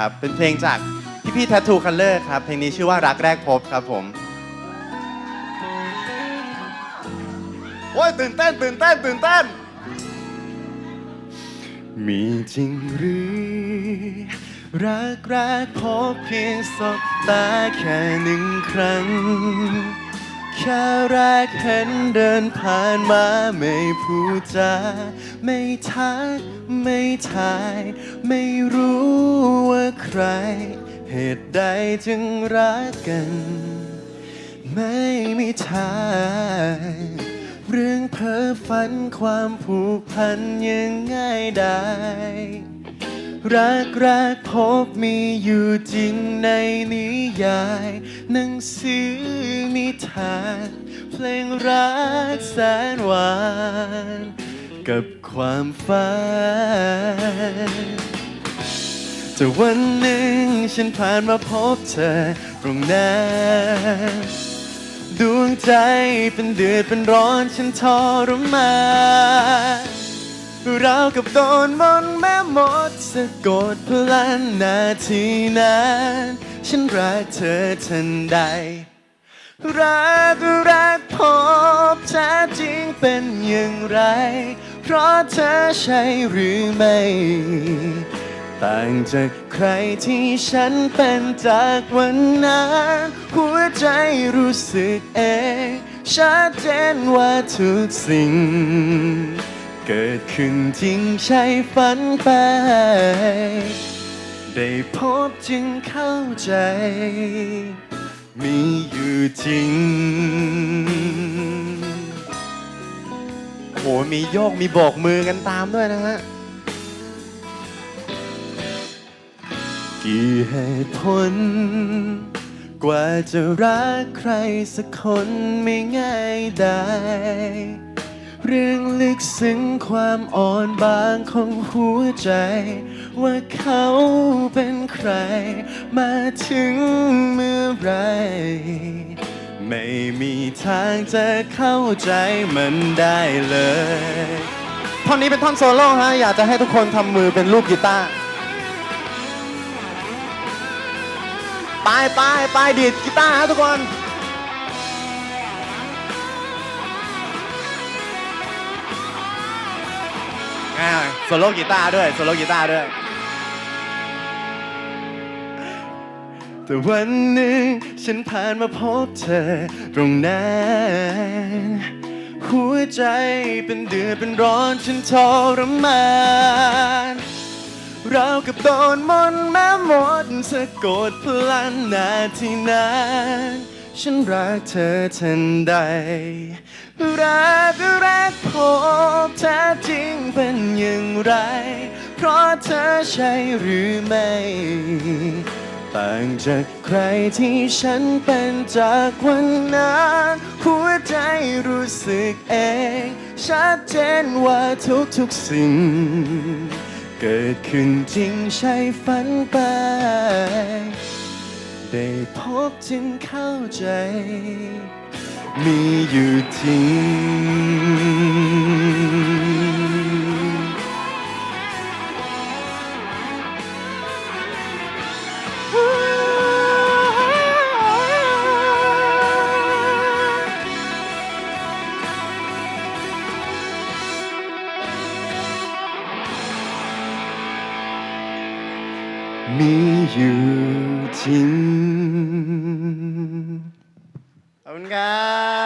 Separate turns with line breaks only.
ครับ เป็นเพลงจากพี่พี่ Tattoo Color ครับ เพลงนี้ชื่อว่ารักแรกพบครับผม โอ้ยตื่นเต้นตื่นเต้นตื่นเต้น มีจริงหรือ รักแรกพบเพียงสบตาแค่หนึ่งครั้ง แค่แรกเห็นเดินผ่านมาไม่พูดจาไม่ทักไม่ทาย ไม่รู้ว่าใคร เหตุใดจึงรักกัน ไม่มีทางเรื่องเพ้อฝันความผูกพันยังง่ายได้ รักแรกพบมีอยู่จริงในนิยายหนังสือนิทาน เพลงรักแสนหวาน กับความฝันแต่วันหนึ่งฉันผ่านมาพบเธอตรงนั้นดวงใจเป็นเดือดเป็นร้อนฉันทรมาน ราวกับโดนมนต์แม่มดสะกดพลันนาทีนั้น ฉันรักเธอทันใด รักรักพบแท้จริงเป็นอย่างไร เพราะเธอใช่หรือไม่ ต่างจากใครที่ฉันเป็นจากวันนั้น หัวใจรู้สึกเองชัดเจนว่าทุกสิ่ง เกิดขึ้นจริงใช่ฝันไป ได้พบจึงเข้าใจ มีอยู่จริง โห มีโยกมีโบกมือกันตามด้วยนะฮะ กี่เหตุผล กว่าจะรักใครสักคนไม่ง่ายได้ เรื่องลึกซึ้งความอ่อนบางของหัวใจ ว่าเขาเป็นใคร มาถึงเมื่อไร ไม่มีทางจะเข้าใจมันได้เลย ท่อนนี้เป็นท่อนโซโล่ฮะ อยากจะให้ทุกคนทำมือเป็นรูปกีตาร์ไปไปไปดีดกีตาร์ฮะทุกคน โซโล่กีตาร์ด้วยโซโล่กีตาร์ด้วย แต่วันหนึ่งฉันผ่านมาพบเธอตรงนั้นหัวใจเป็นเดือดเป็นร้อนฉันทรมานราวกับโดนมนต์แม่มดสะกดพลันนาทีนั้น ฉันรักเธอทันใด รักรักพบแท้จริงเป็นอย่างไร เพราะเธอใช่หรือไม่ ต่างจากใครที่ฉันเป็นจากวันนั้น หัวใจรู้สึกเอง ชัดเจนว่าทุกๆสิ่ง เกิดขึ้นจริงใช่ฝันไป ได้พบจึงเข้าใจ มีอยู่จริง มีอยู่จริง ขอบคุณครับ